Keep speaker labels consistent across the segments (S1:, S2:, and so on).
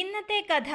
S1: ഇന്നത്തെ കഥ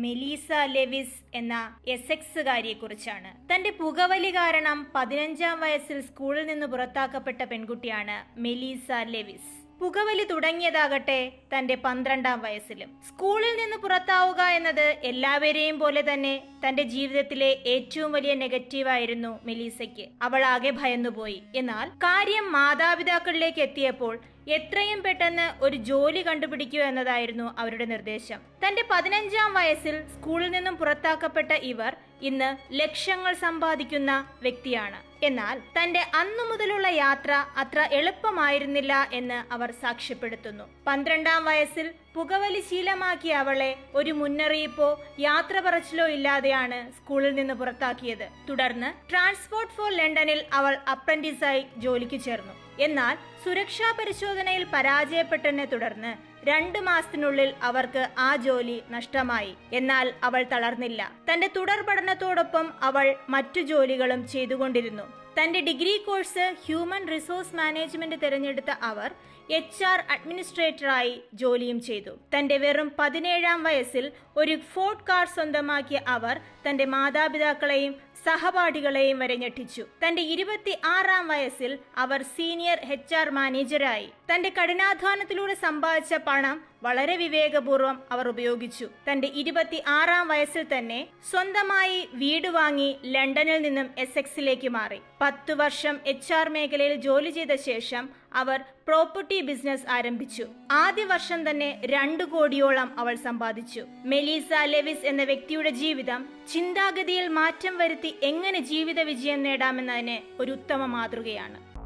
S1: Melissa Lewis എന്ന എസെക്സുകാരിയെ കുറിച്ചാണ് തന്റെ പുകവലി കാരണം പതിനഞ്ചാം വയസ്സിൽ സ്കൂളിൽ നിന്ന് പുറത്താക്കപ്പെട്ട പെൺകുട്ടിയാണ് മെലീസ ലെവിസ്. പുകവലി തുടങ്ങിയതാകട്ടെ തന്റെ പന്ത്രണ്ടാം വയസ്സിലും. സ്കൂളിൽ നിന്ന് പുറത്താവുക എന്നത് എല്ലാവരെയും പോലെ തന്നെ തന്റെ ജീവിതത്തിലെ ഏറ്റവും വലിയ നെഗറ്റീവായിരുന്നു മെലീസയ്ക്ക്. അവൾ ആകെ ഭയന്നുപോയി. എന്നാൽ കാര്യം മാതാപിതാക്കളിലേക്ക് എത്തിയപ്പോൾ എത്രയും പെട്ടെന്ന് ഒരു ജോലി കണ്ടുപിടിക്കുക എന്നതായിരുന്നു അവരുടെ നിർദ്ദേശം. തന്റെ പതിനഞ്ചാം വയസ്സിൽ സ്കൂളിൽ നിന്നും പുറത്താക്കപ്പെട്ട ഇവർ ഇന്ന് ലക്ഷ്യങ്ങൾ സമ്പാദിക്കുന്ന വ്യക്തിയാണ്. എന്നാൽ തന്റെ അന്നു മുതലുള്ള യാത്ര അത്ര എളുപ്പമായിരുന്നില്ല എന്ന് അവർ സാക്ഷ്യപ്പെടുത്തുന്നു. പന്ത്രണ്ടാം വയസ്സിൽ പുകവലി ശീലമാക്കിയ അവളെ ഒരു മുന്നറിയിപ്പോ യാത്ര പറച്ചിലോ ഇല്ലാതെയാണ് സ്കൂളിൽ നിന്ന് പുറത്താക്കിയത്. തുടർന്ന് ട്രാൻസ്പോർട്ട് ഫോർ ലണ്ടനിൽ അവൾ അപ്രന്റീസായി ജോലിക്ക് ചേർന്നു. എന്നാൽ സുരക്ഷാ പരിശോധനയിൽ പരാജയപ്പെട്ടതിനെ തുടർന്ന് രണ്ട് മാസത്തിനുള്ളിൽ അവർക്ക് ആ ജോലി നഷ്ടമായി. എന്നാൽ അവൾ തളർന്നില്ല. തന്റെ തുടർ പഠനത്തോടൊപ്പം അവൾ മറ്റു ജോലികളും ചെയ്തുകൊണ്ടിരുന്നു. തന്റെ degree course human resource management തിരഞ്ഞെടുത്ത അവർ എച്ച് ആർ അഡ്മിനിസ്ട്രേറ്ററായി ജോലിയും ചെയ്തു. തന്റെ വെറും പതിനേഴാം വയസ്സിൽ ഒരു ഫോർട്ട് കാർ സ്വന്തമാക്കിയ അവർ തന്റെ മാതാപിതാക്കളെയും സഹപാഠികളെയും വരെ ഞെട്ടിച്ചു. തന്റെ ഇരുപത്തി ആറാം വയസ്സിൽ അവർ സീനിയർ എച്ച് ആർ മാനേജരായി. തന്റെ കഠിനാധ്വാനത്തിലൂടെ സമ്പാദിച്ച പണം വളരെ വിവേകപൂർവം അവർ ഉപയോഗിച്ചു. തന്റെ ഇരുപത്തി ആറാം വയസ്സിൽ തന്നെ സ്വന്തമായി വീട് വാങ്ങി ലണ്ടനിൽ നിന്നും എസെക്സിലേക്ക് മാറി. പത്തു വർഷം എച്ച് ആർ മേഖലയിൽ ജോലി ചെയ്ത ശേഷം അവർ പ്രോപ്പർട്ടി ബിസിനസ് ആരംഭിച്ചു. ആദ്യ വർഷം തന്നെ രണ്ടു കോടിയോളം അവൾ സമ്പാദിച്ചു. മെലീസ ലെവിസ് എന്ന വ്യക്തിയുടെ ജീവിതം ചിന്താഗതിയിൽ മാറ്റം വരുത്തി എങ്ങനെ ജീവിത വിജയം നേടാമെന്നതിന് ഒരു ഉത്തമ മാതൃകയാണ്.